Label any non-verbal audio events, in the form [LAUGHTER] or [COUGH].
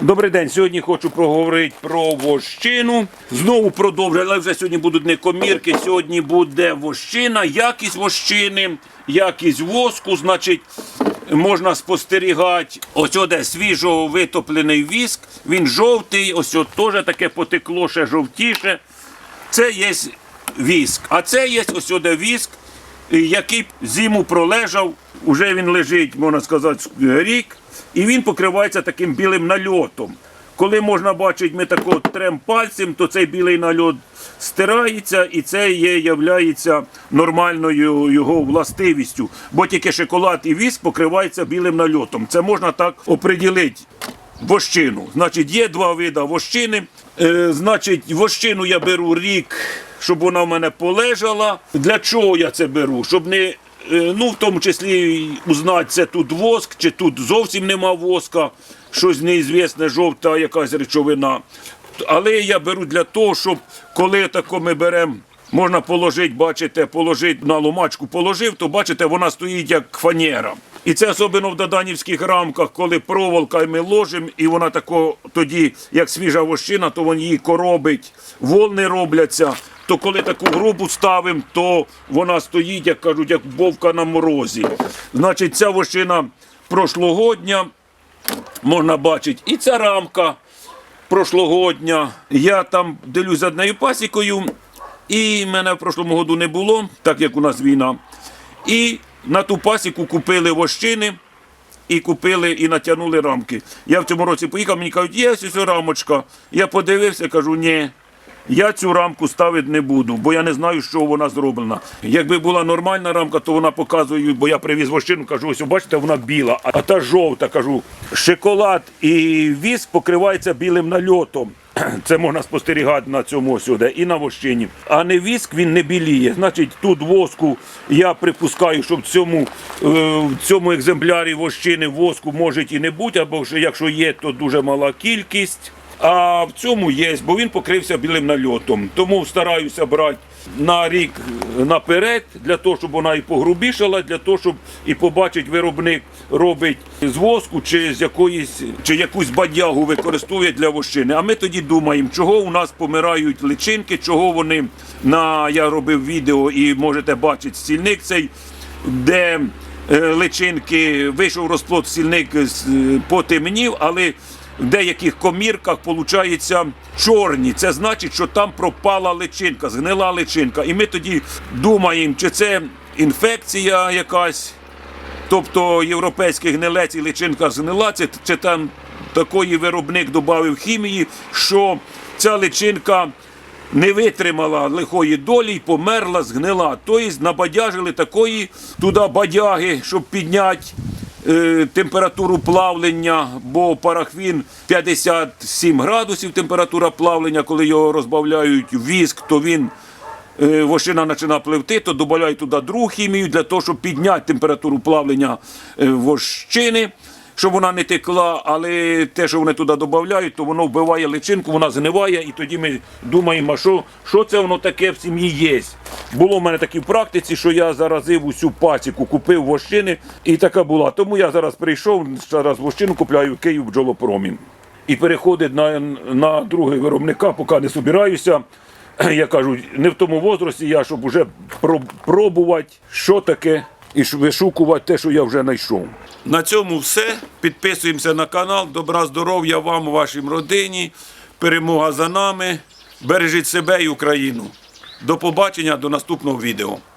Добрий день. Сьогодні хочу проговорити про вощину. Знову продовжую, але вже сьогодні будуть не комірки. Сьогодні буде вощина, якість вощини, якість воску. Значить, можна спостерігати. Ось де свіжо витоплений віск. Він жовтий, ось от теж таке потекло ще жовтіше. Це є віск. А це є ось де віск, який зиму пролежав. Уже він лежить, можна сказати, рік, і він покривається таким білим нальотом. Коли можна бачити, ми тако трем пальцем, то цей білий нальот стирається, і це є, являється нормальною його властивістю. Бо тільки шоколад і віск покриваються білим нальотом. Це можна так оприділити вощину. Значить, є два види вощини. Е, значить, вощину я беру рік, щоб вона в мене полежала. Для чого я це беру? Щоб не, ну, в тому числі узнати, це тут воск, чи тут зовсім нема воска, щось неізвісне, жовта якась речовина. Але я беру для того, щоб коли тако ми беремо. Можна положити, бачите, положити на ломачку, положив, то бачите, вона стоїть як фанера. І це особливо в доданівських рамках, коли проволока ми ложимо, і вона тако тоді, як свіжа вощина, то вона її коробить, волни робляться. То коли таку грубу ставимо, то вона стоїть, як кажуть, як вовка на морозі. Значить, ця вощина прошлогодня, можна бачити, і ця рамка прошлогодня. Я там ділюсь однією пасікою, і мене в прошлому году не було, так як у нас війна. І на ту пасіку купили вощини і купили і натягнули рамки. Я в цьому році поїхав, мені кажуть, є ось рамочка. Я подивився, кажу, ні. Я цю рамку ставити не буду, бо я не знаю, що вона зроблена. Якби була нормальна рамка, то вона показує, бо я привіз вощину, кажу, ось бачите, вона біла, а та жовта, кажу, шоколад і віск покривається білим нальотом. [CLEARS THROAT] Це можна спостерігати на цьому сюди і на вощині. А не віск він не біліє. Значить, тут воску я припускаю, що в цьому, е, в цьому екземплярі вощини воску може і не бути, або якщо є, то дуже мала кількість. А в цьому є, бо він покрився білим нальотом. Тому стараюся брати на рік наперед, для того, щоб вона і погрубішала, для того, щоб і побачить виробник робить з воску чи з якоїсь, чи якусь бадягу використовує для вощини. А ми тоді думаємо, чого у нас помирають личинки, чого вони на я робив відео і можете бачити стільник цей, де е, личинки вийшов розплод стільник е, потемнів, але в деяких комірках виходить чорні. Це значить, що там пропала личинка, згнила личинка. І ми тоді думаємо, чи це інфекція якась, тобто європейський гнилець і личинка згнила, чи там такої виробник додав хімії, що ця личинка не витримала лихої долі і померла, згнила. Тобто набадяжили такої туди бадяги, щоб підняти температуру плавлення, бо парафін 57 градусів температура плавлення, коли його розбавляють в віск, то він вошина вощина починає пливти, то додають туди другу хімію для того, щоб підняти температуру плавлення е, вощини. Щоб вона не текла, але те, що вони туди додають, то воно вбиває личинку, вона згниває, і тоді ми думаємо, що, що це воно таке в сім'ї є. Було в мене такі в практиці, що я заразив усю пасіку, купив вощини, і така була. Тому я зараз прийшов, зараз вощину купляю Київ бджолопромін. І переходить на, на другий виробника, поки не собираюся. Я кажу, не в тому возрасті, я щоб вже про- пробувати, що таке, і вишукувати те, що я вже знайшов. На цьому все. Підписуємося на канал. Добра здоров'я вам, вашій родині. Перемога за нами. Бережіть себе і Україну. До побачення, до наступного відео.